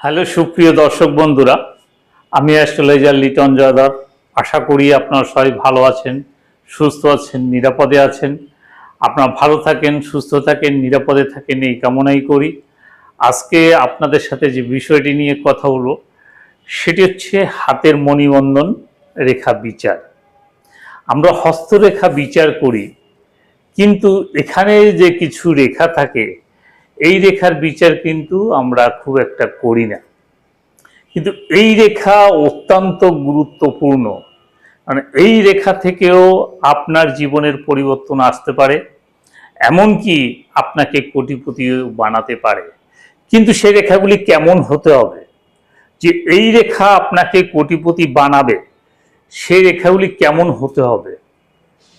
Hello, সুপ্রিয় দর্শক বন্ধুরা, আমি অ্যাস্ট্রোলজার লিটন জয়দার আশা করি আপনারা সবাই ভালো আছেন, সুস্থ আছেন, নিরাপদে আছেন। আপনারা ভালো থাকেন, সুস্থ থাকেন, নিরাপদে থাকেন, এই কামনাই করি। আজকে আপনাদের সাথে যে বিষয়টি নিয়ে কথা হলো সেটি হচ্ছে হাতের মণিবন্ধন রেখা বিচার। আমরা হস্তরেখা বিচার করি, কিন্তু এখানে যে কিছু রেখা থাকে এই রেখার বিচার কিন্তু আমরা খুব একটা করি না। কিন্তু এই রেখা অত্যন্ত গুরুত্বপূর্ণ। মানে এই রেখা থেকেও আপনার জীবনের পরিবর্তন আসতে পারে, এমনকি আপনাকে কোটিপতি বানাতে পারে। কিন্তু সেই রেখাগুলি কেমন হতে হবে? যে এই রেখা আপনাকে কোটিপতি বানাবে সেই রেখাগুলি কেমন হতে হবে?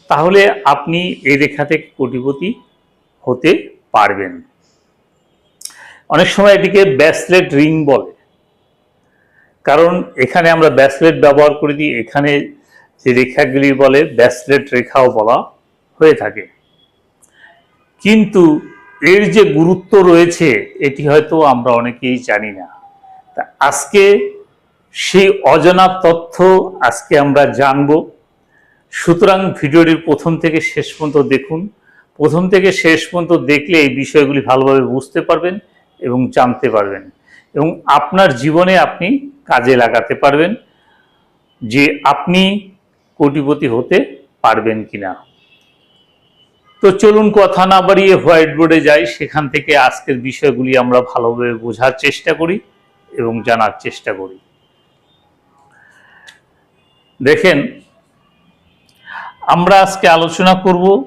তাহলে আপনি এই রেখা থেকে কোটিপতি হতে পারবেন। অনেক সময় এটিকে ব্যাসলেট রিং বলে। কারণ এখানে আমরা ব্যাসলেট ব্যবহার করে দিই, এখানে যে রেখাগুলি বলে, ব্যাসলেট রেখাও বলা হয়ে থাকে। কিন্তু এর যে গুরুত্ব রয়েছে, এটি হয়তো আমরা অনেকেই জানি না। তা আজকে সেই অজানা তথ্য আজকে আমরা জানব। সুতরাং ভিডিওটির প্রথম থেকে শেষ পর্যন্ত দেখুন। প্রথম থেকে শেষ পর্যন্ত দেখলে এই বিষয়গুলি ভালোভাবে বুঝতে পারবেন। এবং জানতে পারবেন। এবং আপনার জীবনে আপনি কাজে লাগাতে পারবেন যে আপনি কোটিপতি হতে পারবেন কিনা। তো চলুন কথা না বাড়িয়ে হোয়াইট বোর্ডে যাই। সেখান থেকে আজকের বিষয়গুলি আমরা ভালোভাবে বোঝার চেষ্টা করি এবং জানার চেষ্টা করি। দেখেন, আমরা আজকে আলোচনা করব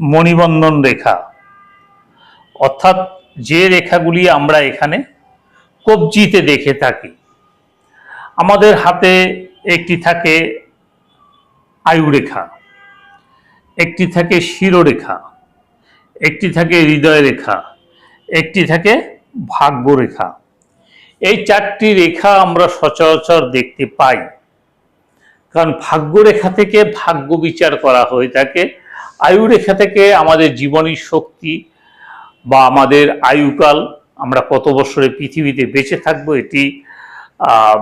মণিবন্ধন রেখা। অর্থাৎ যে রেখাগুলি আমরা এখানে কবজিতে দেখে থাকি। আমাদের হাতে একটি থাকে আয়ুরেখা, একটি থাকে শিরোরেখা, একটি থাকে হৃদয় রেখা একটি থাকে ভাগ্য রেখা এই চারটি রেখা আমরা সচরাচর দেখতে পাই। কারণ ভাগ্য রেখা থেকে ভাগ্য বিচার করা হয়ে থাকে। আয়ু রেখা থেকে আমাদের জীবনী শক্তি বা আমাদের আয়ুকাল আমরা কত বছরে পৃথিবীতে বেঁচে থাকব এটি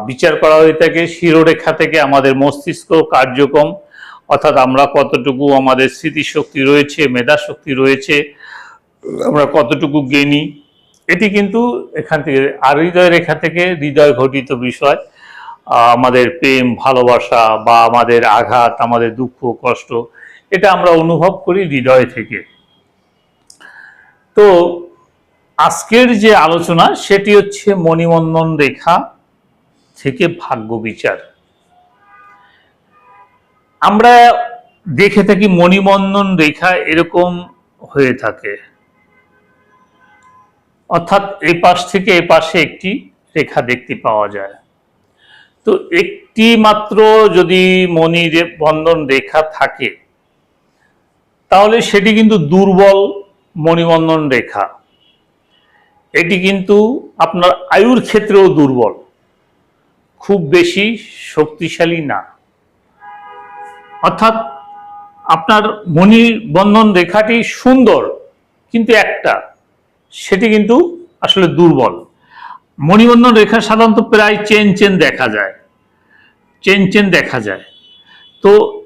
বিচার করা হয়ে থাকে। শিরোরেখা থেকে আমাদের মস্তিষ্ক কার্যক্রম, অর্থাৎ আমরা কতটুকু আমাদের স্মৃতিশক্তি রয়েছে মেধা শক্তি রয়েছে, আমরা কতটুকু জ্ঞানী। এটি কিন্তু এখান থেকে, আর হৃদয় রেখা থেকে হৃদয় ঘটিত বিষয়। আমাদের প্রেম, ভালোবাসা বা আমাদের আঘাত, আমাদের দুঃখ, কষ্ট, এটা আমরা অনুভব করি হৃদয় থেকে। তো আজকের যে আলোচনা সেটি হচ্ছে মণিবন্ধন রেখা থেকে ভাগ্য বিচার। আমরা দেখে থাকি মণিবন্ধন রেখা এরকম হয়ে থাকে। অর্থাৎ এই পাশ থেকে এই পাশে একটি রেখা দেখতে পাওয়া যায়। তো একটি মাত্র যদি মণি বন্ধন রেখা থাকে, তাহলে সেটি কিন্তু দুর্বল মণিবন্ধন রেখা। এটি কিন্তু আপনার আয়ুর ক্ষেত্রেও দুর্বল। খুব বেশি শক্তিশালী না। অর্থাৎ আপনার মণিবন্ধন রেখাটি সুন্দর, কিন্তু একটা, সেটি কিন্তু আসলে দুর্বল। মণিবন্ধন রেখা সাধারণত প্রায় চেন চেন দেখা যায়। চেন চেন দেখা যায়। তো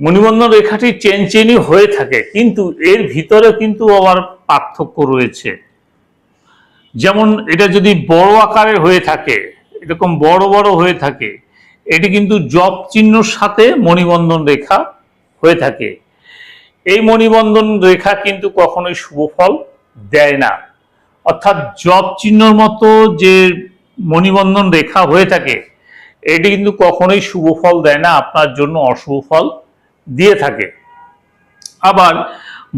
মণিবন্ধন রেখাটি চেন চেনই হয়ে থাকে, কিন্তু এর ভিতরে কিন্তু আবার পার্থক্য রয়েছে। যেমন এটা যদি বড় আকারে হয়ে থাকে, এরকম বড় বড় হয়ে থাকে, এটি কিন্তু জপ চিহ্নর সাথে মণিবন্ধন রেখা হয়ে থাকে। এই মণিবন্ধন রেখা কিন্তু কখনোই শুভ ফল দেয় না। অর্থাৎ জপ চিহ্নর মতো যে মণিবন্ধন রেখা হয়ে থাকে, এটি কিন্তু কখনোই শুভ ফল দেয় না, আপনার জন্য অশুভ ফল দিয়ে থাকে। আবার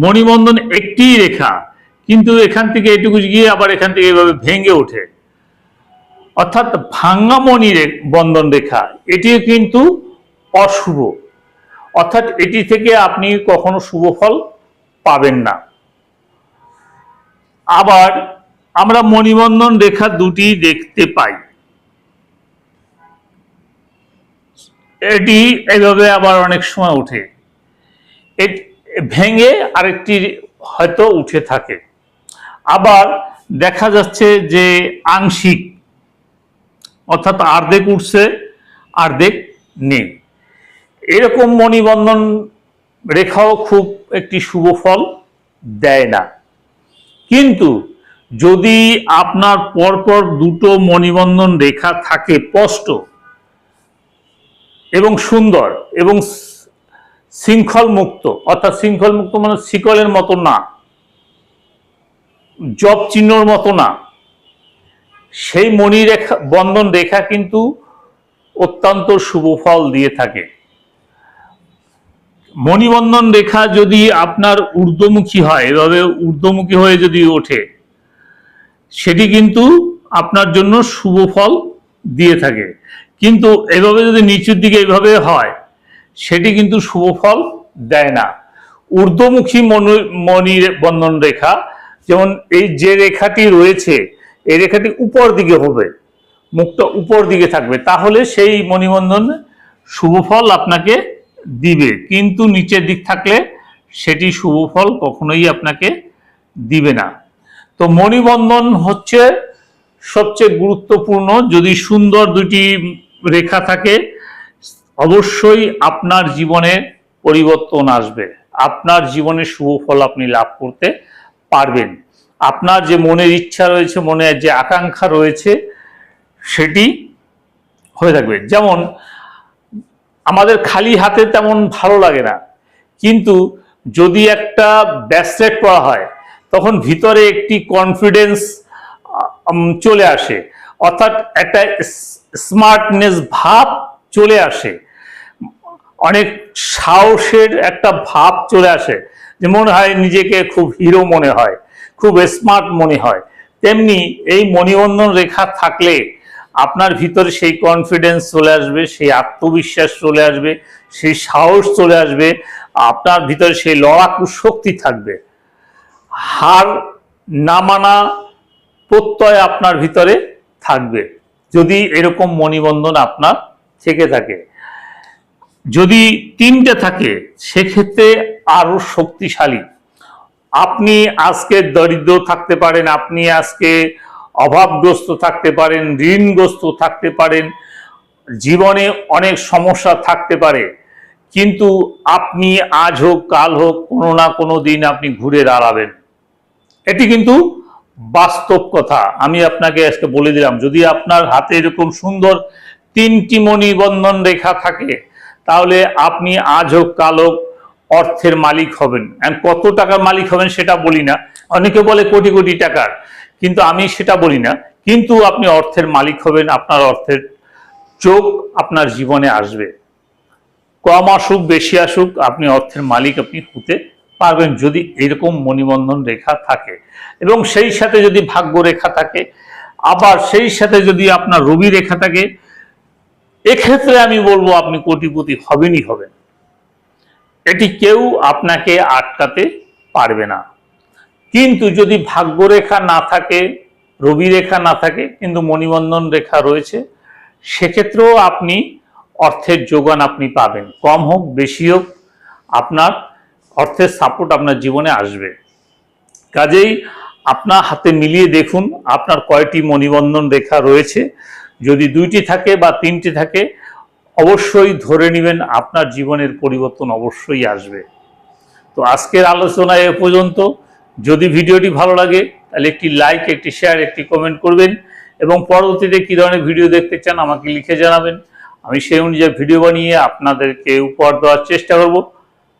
মণিবন্ধন একটি রেখা, কিন্তু এখান থেকে এটুকু গিয়ে আবার এখান থেকে এভাবে ভেঙে ওঠে। অর্থাৎ ভাঙ্গা মণি বন্ধন রেখা, এটিও কিন্তু অশুভ। অর্থাৎ এটি থেকে আপনি কখনো শুভ ফল পাবেন না। আবার আমরা মণিবন্ধন রেখা দুটি দেখতে পাই। এটি এভাবে আবার অনেক সময় এ- ভেঙে আরেকটি হয়তো উঠে থাকে। আবার দেখা যাচ্ছে যে আংশিক, অর্থাৎ আর্ধেক উঠছে আর্ধেক নেই। এরকম মণিবন্ধন রেখাও খুব একটি শুভ ফল, দেয় না। কিন্তু যদি আপনার পরপর দুটো মণিবন্ধন রেখা থাকে স্পষ্ট এবং সুন্দর এবং শৃঙ্খল মুক্ত অর্থাৎ শৃঙ্খল মুক্ত মানে শিকলের মতো না, জব চিহ্নর মতো না। সেই মণি রেখা বন্ধন রেখা কিন্তু অত্যন্ত শুভ ফল দিয়ে থাকে। মণিবন্ধন রেখা যদি আপনার ঊর্ধ্বমুখী হয়, এভাবে ঊর্ধ্বমুখী হয়ে যদি ওঠে, সেটি কিন্তু আপনার জন্য শুভ ফল দিয়ে থাকে। কিন্তু এভাবে যদি নিচের দিকে এভাবে হয়, সেটি কিন্তু শুভ ফল দেয় না। ঊর্ধ্বমুখী মনি মণি বন্ধন রেখা, যেমন এই যে রেখাটি রয়েছে, এই রেখাটি উপর দিকে হবে, মুখটা উপর দিকে থাকবে, তাহলে সেই মণিবন্ধন শুভ ফল আপনাকে দিবে। কিন্তু নিচের দিক থাকলে সেটি শুভ ফল কখনোই আপনাকে দিবে না। তো মণিবন্ধন হচ্ছে সবচেয়ে গুরুত্বপূর্ণ। যদি সুন্দর দুটি রেখা থাকে, অবশ্যই আপনার জীবনে পরিবর্তন আসবে। আপনার জীবনে শুভ ফল আপনি লাভ করতে পারবেন। আপনার যে মনের ইচ্ছা রয়েছে, মনের যে আকাঙ্ক্ষা রয়েছে, সেটি হয়ে থাকবে। যেমন, আমাদের খালি হাতে তেমন ভালো লাগে না। কিন্তু যদি একটা ব্যাসলেট করা হয়, তখন ভিতরে একটি কনফিডেন্স চলে আসে। অর্থাৎ একটা স্মার্টনেস ভাব চলে আসে। অনেক সাহসের একটা ভাব চলে আসে যে মনে হয় নিজেকে খুব হিরো মনে হয়, খুব স্মার্ট মনে হয়। তেমনি এই মণিবন্ধন রেখা থাকলে আপনার ভিতরে সেই কনফিডেন্স চলে আসবে, সেই আত্মবিশ্বাস চলে আসবে, সেই সাহস চলে আসবে, আপনার ভিতরে সেই লড়াকু শক্তি থাকবে। হার না মানা প্রত্যয় আপনার ভিতরে থাকবে। যদি এরকম মণিবন্ধন আপনার থেকে থাকে। যদি তিনটে থাকে, সেক্ষেত্রে আরও শক্তিশালী। আপনি আজকে দরিদ্র থাকতে পারেন, আপনি আজকে অভাবগ্রস্ত থাকতে পারেন, ঋণগ্রস্ত থাকতে পারেন, জীবনে অনেক সমস্যা থাকতে পারে। কিন্তু আপনি আজ হোক, কাল হোক, কোনো না কোনো দিন আপনি ঘুরে দাঁড়াবেন। এটি কিন্তু বাস্তব কথা। আমি আপনাকে আজকে বলে দিলাম, যদি আপনার হাতে এরকম সুন্দর তিনটি মণিবন্ধন রেখা থাকে, তাহলে আপনি আজ হোক কাল হোক অর্থের মালিক হবেন। কত টাকার মালিক হবেন সেটা বলি না। অনেকে বলে কোটি কোটি টাকার, কিন্তু আমি সেটা বলি না। কিন্তু আপনি অর্থের মালিক হবেন, আপনার অর্থের চোখ আপনার জীবনে আসবে। কম আসুক, বেশি আসুক, আপনি অর্থের মালিক আপনি হতে পারবেন যদি এরকম মণিবন্ধন রেখা থাকে। এবং সেই সাথে যদি ভাগ্য রেখা থাকে, আবার সেই সাথে যদি আপনার রবি রেখা থাকে, এক্ষেত্রে আমি বলব আপনি কোটিপতি হবেনই হবেন। এটি কেউ আপনাকে আটকাতে পারবে না। কিন্তু যদি ভাগ্যরেখা না থাকে, রবি রেখা না থাকে, কিন্তু মণিবন্ধন রেখা রয়েছে, সেক্ষেত্রেও আপনি অর্থের যোগান আপনি পাবেন। কম হোক, বেশি হোক, আপনার অর্থের সাপোর্ট আপনার জীবনে আসবে। কাজেই আপনার হাতে মিলিয়ে দেখুন, আপনার কয়টি মণিবন্ধন রেখা রয়েছে। যদি দুইটি থাকে বা তিনটি থাকে, অবশ্যই ধরে নেবেন আপনার জীবনের পরিবর্তন অবশ্যই আসবে। তো আজকের আলোচনা এ পর্যন্ত। যদি ভিডিওটি ভালো লাগে, তাহলে একটি লাইক একটি শেয়ার একটি কমেন্ট করবেন এবং পরবর্তীতে কী ধরনের ভিডিও দেখতে চান আমাকে লিখে জানাবেন। আমি সেই অনুযায়ী ভিডিও বানিয়ে আপনাদেরকে উপহার দেওয়ার চেষ্টা করব।